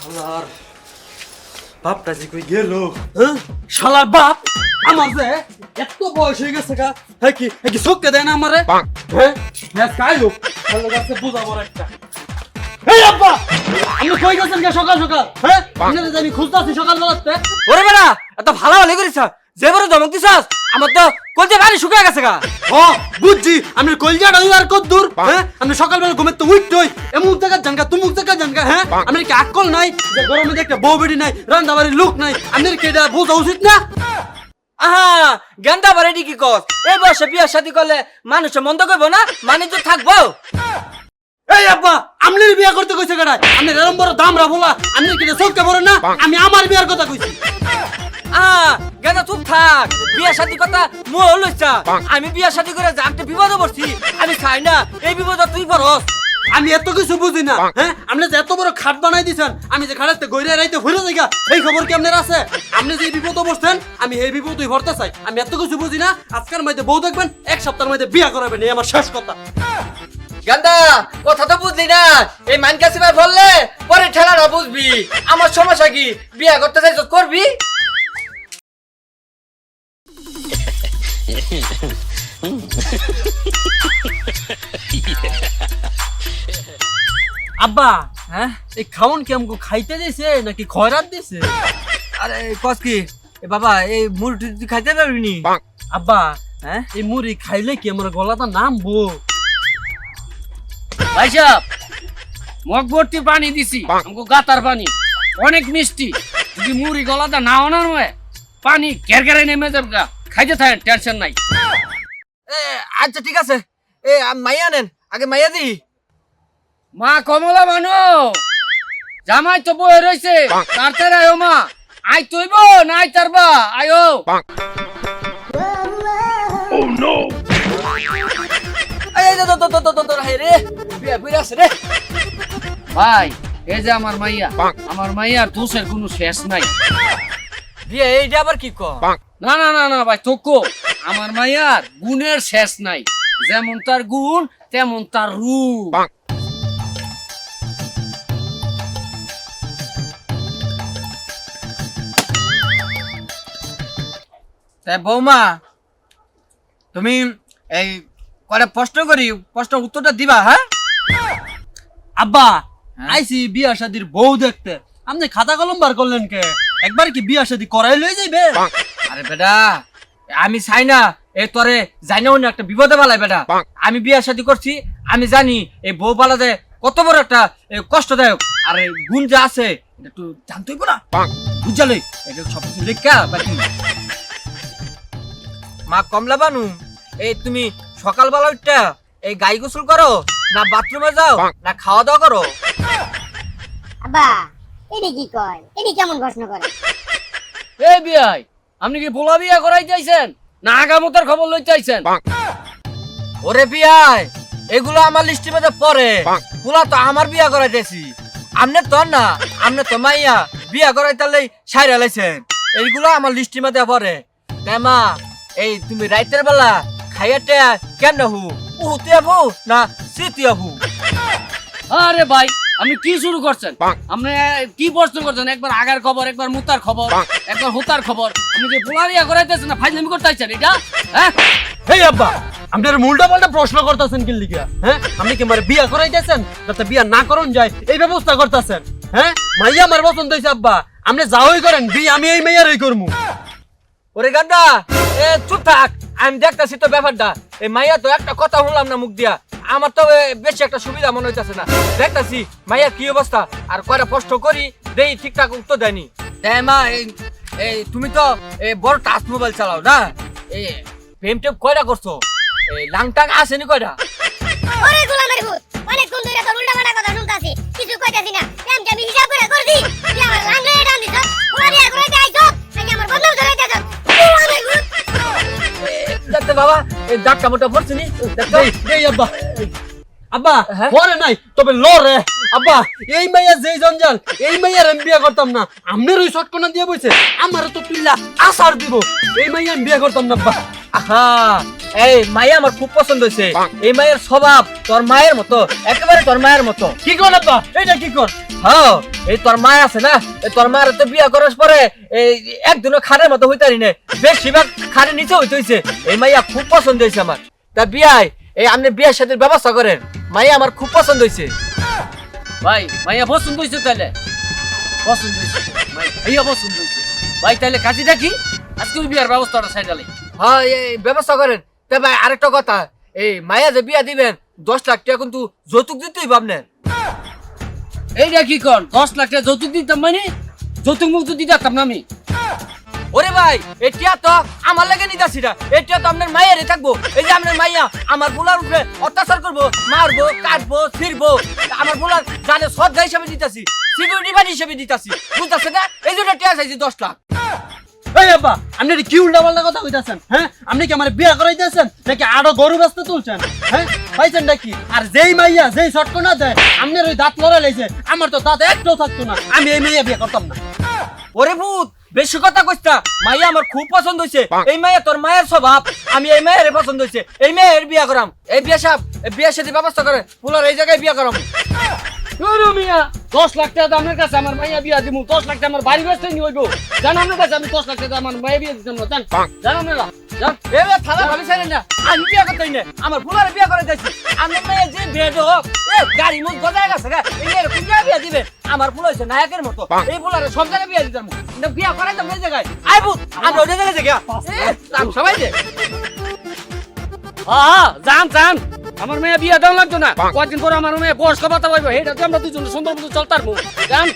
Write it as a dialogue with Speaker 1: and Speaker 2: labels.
Speaker 1: শালার বাপটা যে কই গেল? হ্যাঁ? শালার বাপ আমার যে এত বয়স হয়ে গেছে গা হ্যাঁ কি হ্যাঁ কি চোখকে দেয় না আমারে? হ্যাঁ? হ্যাঁ কাই লোক শালার কাছে বুঝাবো একটা। এই আব্বা আপনি কই গেছেন কে সকাল সকাল? হ্যাঁ? আমি খুঁজতাছি সকাল বেলাতে।
Speaker 2: ওরে বেড়া এত ভালো ভালো করিস যে বড় ধমক দিছাস? আমার তো কলতে বাড়ি শুকিয়ে গেছে গা।
Speaker 1: ও বুঝছি। আমি কলজাটা হই আর কত দূর হ্যাঁ? আপনি সকালবেলা ঘুমের তো উঠতই। এমুক জায়গা জানকা তুমুক জায়গা জানকা হ্যাঁ? আপনার কি আকল নাই যে গরমে একটা বউ বেটি নাই রান্না বাড়ির লোক নাই। আপনার কি এটা বোঝা উচিত না?
Speaker 2: আহা গান্ডা বাড়ি কি কস। এই বয়সে বিয়া শাদি করলে মানুষ মন্দ করব না? মানে তো থাকব?
Speaker 1: এই আব্বা আমনের বিয়া করতে কইছে কেডা আপনি এরম বড় দাম রাবলা আপনি কি চোখকে বড় না? আমি আমার বিয়ার কথা কইছি।
Speaker 2: আহা থাক বিয়া শাদি কথা মোর লইছা আমি বিয়া শাদি করে জানতে বিপদে পড়ছি। আমি চাই না এই বিপদ তুই পড়স।
Speaker 1: আমি এত কিছু বুঝি না হ্যাঁ? আপনি যে এত বড় খাট বানাই দিছেন আমি যে খাটাতে গইরে রাইতে যাইগা এই খবর কি আপনার আছে? আপনি যে বিপদ বসছেন আমি এই বিপদই ভরতে চাই। আমি এত কিছু বুঝি না আজকের মধ্যে বউ দেখবেন এক সপ্তাহের মধ্যে বিয়া করাবেন এই আমার শেষ কথা।
Speaker 2: গান্দা কথা তো বুঝলি না এই মানকাসিমা বললে পরে ঠেলাটা বুঝবি। আমার সমস্যা কি? বিয়া করতে চাইছ করবি?
Speaker 1: আব্বা হ্যাঁ? এই খাওন কি আমাকে খাইতে দিছে নাকি খয়রাত দিছে?
Speaker 2: আরে কস কি? এ বাবা এই মুরগি তুই খাইতে পারবি নি?
Speaker 1: আব্বা হ্যাঁ? এই মুড়ি খাইলে কি আমার গলাটা নামবো?
Speaker 3: ভাই সাহেব মগ ভর্তি পানি দিছি আমাকে গাতার পানি। অনেক মিষ্টি। যদি মুড়ি গলাটা না আনার হয় পানি ঘের ঘেরে নেমে যাবে। খাইতে থাকেন টেনশন নাই।
Speaker 2: এ আচ্ছা ঠিক আছে। এ মাইয়া নেন আগে মাইয়া দি।
Speaker 3: মা কমলা মানো জামাই তো বয়ে রয়েছে তাড়াতাড়ি আয়ো মা। আই তুইব না আই তারবা আয়ো।
Speaker 2: তো রে
Speaker 3: ভাই এই যে আমার মাইয়া আমার মাইয়ার দোষের কোনো শেষ নাই।
Speaker 2: বিয়া এইটা আবার কি ক
Speaker 3: না না না না ভাই তোকো। আমার মাইয়ার গুণের শেষ নাই। যেমন তার গুণ তেমন তার রূপ।
Speaker 2: বৌমা তুমি এই কয়টা প্রশ্ন করি প্রশ্ন উত্তরটা দিবা হ্যাঁ?
Speaker 1: আব্বা আইসি বিয়া শাদির বউ দেখতে। আপনি খাতা কলম বার করলেন কে? একবার কি বিয়া শাদি করাই লই যাইবে?
Speaker 2: আরে বেটা আমি চাই না এই তোরে জানি না একটা বিপদে পালাই বেটা। আমি বিয়ে শাদি করছি আমি জানি এই বউ পালাতে কত বড় একটা এ, কষ্টদায়ক। আর এই গুণ যে আছে এটা একটু জানতে হইব না? বুঝালে এটা সব কিছু লেখা বাকি। মা কমলা বানু এই তুমি সকালবেলা উঠটা এই গাই গোসল করো না বাথরুমে যাও না খাওয়া দাওয়া করো?
Speaker 4: আব্বা এটি কি কয়? এটি কেমন প্রশ্ন করে?
Speaker 3: এই বিয়াই আপনি কি পোলা বিয়া করাই চাইছেন? না আগামতার খবর লই চাইছেন?
Speaker 2: ওরে বিয়াই এগুলো আমার লিস্টের মধ্যে পড়ে। পুলা তো আমার বিয়া করাইতেছি। আমনে তো না আমনে তো মাইয়া বিয়া করাই করাইতালেই সাইরা লাইছেন। এইগুলো আমার লিস্টের মধ্যে পড়ে। মা এই তুমি রাইতের বেলা খাইয়াতে কেমন হু? উহুতে হু না স্মৃতি হু?
Speaker 3: আরে ভাই আপনি কি শুরু করছেন? আপনি কি প্রশ্ন করছেন? একবার আগার খবর একবার মুতার খবর একবার হুতার খবর। আপনি কি পোলা বিয়া করাইতেছেন না ফাইজলামি করতে চাইছেন এটা? হ্যাঁ?
Speaker 1: আব্বা আপনার উল্টা পাল্টা প্রশ্ন করতেছেন কি হ্যাঁ? আপনি কি মারে বিয়া করাইতেছেন যাতে বিয়া না করুন যায় এই ব্যবস্থা করতেছেন? হ্যাঁ? মাইয়া আমার পছন্দ হইছে আব্বা। আপনি যাওই করেন বিয়ে আমি এই মেয়ারই করমু।
Speaker 2: ওরে গান্ডা এ চুপ থাক আমি দেখতাছি তো ব্যাপারটা। এই মাইয়া তো একটা কথা শুনলাম না মুখ দিয়া। আমার তো বেশি একটা সুবিধা মনে হচ্ছে না। দেখতেছি, মাইয়া কি অবস্থা? আর কয়টা কষ্ট করি, দেই ঠিকঠাক উত্তর দেয়নি। মা এই তুমি তো বড় টাচ মোবাইল চালাও না? এই প্রেম টেপ কয়টা করছ? এই লাংটাং আসেনি কয়টা?
Speaker 1: আব্বা। আব্বা
Speaker 2: হ্যাঁ?
Speaker 1: পরে নাই তবে লরে। আব্বা এই মাইয়া যেই জঞ্জাল এই মাইয়ার আমি বিয়ে করতাম না। আমনের ওই শটকনা দিয়ে বইছে। আমার তো পিল্লা আসার দিব। এই মাইয়া আমি বিয়ে করতাম না আব্বা।
Speaker 2: আহা এই মাইয়া আমার খুব পছন্দ হয়েছে এই মায়ের স্বভাব তোর মায়ের মতো একেবারে তোর মায়ের মতো।
Speaker 1: কি কর আব্বা এইটা কি কর
Speaker 2: হ্যাঁ এই তোর মা আছে না? এই তোর মার তো বিয়া করার পরে এই একদিনও খারের মতো হইতারি নে। বেশিরভাগ খারে নিচে হইতে হইছে। এই মাইয়া খুব পছন্দ হয়েছে আমার। তা বিয়াই এই আপনি বিয়ের সাথে ব্যবস্থা করেন। মাইয়া আমার খুব পছন্দ হয়েছে
Speaker 3: ভাই ভাইয়া পছন্দ হয়েছে তাহলে পছন্দ হয়েছে ভাই ভাইয়া পছন্দ হয়েছে ভাই তাহলে কাজীটা কি? আজকে বিয়ার ব্যবস্থাটা সাইডালে
Speaker 2: হ্যাঁ এই ব্যবস্থা করেন। তা ভাই আরেকটা কথা। এই মাইয়া যে বিয়া দিবেন দশ লাখ টাকা কিন্তু যৌতুক দিতেই ভাবনেন।
Speaker 3: এইটা কি কর দশ লাখ টাকা যৌতুক দিতাম মানে? যৌতুক মুক্ত দিতাম না আমি।
Speaker 2: ওরে ভাই এটা তো আমার লাগে নিতাছি না। এটা তো আপনার মায়েরই থাকব। এই যে আপনার মাইয়া আমার বুলার উপরে অত্যাচার করব মারবো কাটবো ছিড়বো আমার বুলার জানে শ্রদ্ধা হিসাবে দিতাছি সিকিউরিটি গার্ড হিসেবে দিতাছি বুঝতেছে না? এই জন্য টিয়া চাইছি দশ লাখ।
Speaker 1: এই আব্বা আপনি কি উল্টা পাল্টা কথা কইতাছেন হ্যাঁ? আপনি কি আমার বিয়ে করাইতেছেন নাকি আরও গরু ব্যস্ত তুলছেন হ্যাঁ? পাইছেন নাকি? আর যেই মাইয়া যেই শটকনা দেয় আপনার ওই দাঁত লাইছে আমার তো দাঁত একটাও থাকতো না আমি এই মাইয়া বিয়ে করতাম না।
Speaker 2: ওরে ভূত বেশি কথা কইতা মাইয়া আমার খুব পছন্দ হয়েছে এই মাইয়া তোর মায়ের স্বভাব আমি এই মায়ের পছন্দ হয়েছে এই মেয়ের বিয়া করাম। এই বিয়া সাহেব বিয়ের সাথে ব্যবস্থা করে পুলার এই জায়গায় বিয়া করাম।
Speaker 3: মিয়া। দশ লাখ টাকা দামের কাছে আমার মাইয়া বিয়া দিব দশ লাখ টাকা আমার বাড়ি ব্যস্ত নিয়ে হইব। জান আপনার কাছে আমি দশ লাখ টাকা আমার মাইয়া বিয়া দিতাম না জান। জান আপনারা জান।
Speaker 2: এবার থালা ভাবি ছেড়ে না আমি বিয়া করতেই না আমার ফুলারে বিয়া করে দিয়েছি। আমার মেয়ে যে বেড হোক এ গাড়ি মুখ গজায় গেছে মেয়ের কোন জায়গায় বিয়া দিবে? আমার ফুল হয়েছে নায়কের মতো এই ফুলারে সব জায়গায় বিয়া দিতাম কিন্তু বিয়া করাই তো এই জায়গায় আই আমরা ওই জায়গায় সবাই যে।
Speaker 3: হ্যাঁ জান জান আমার মেয়ে বিয়া দেওয়া লাগতো না। কয়েকদিন পর আমার মেয়ে বয়স্ক ভাতা পাইবো। এটা তো আমরা দুজন সুন্দর মতো চলতার জান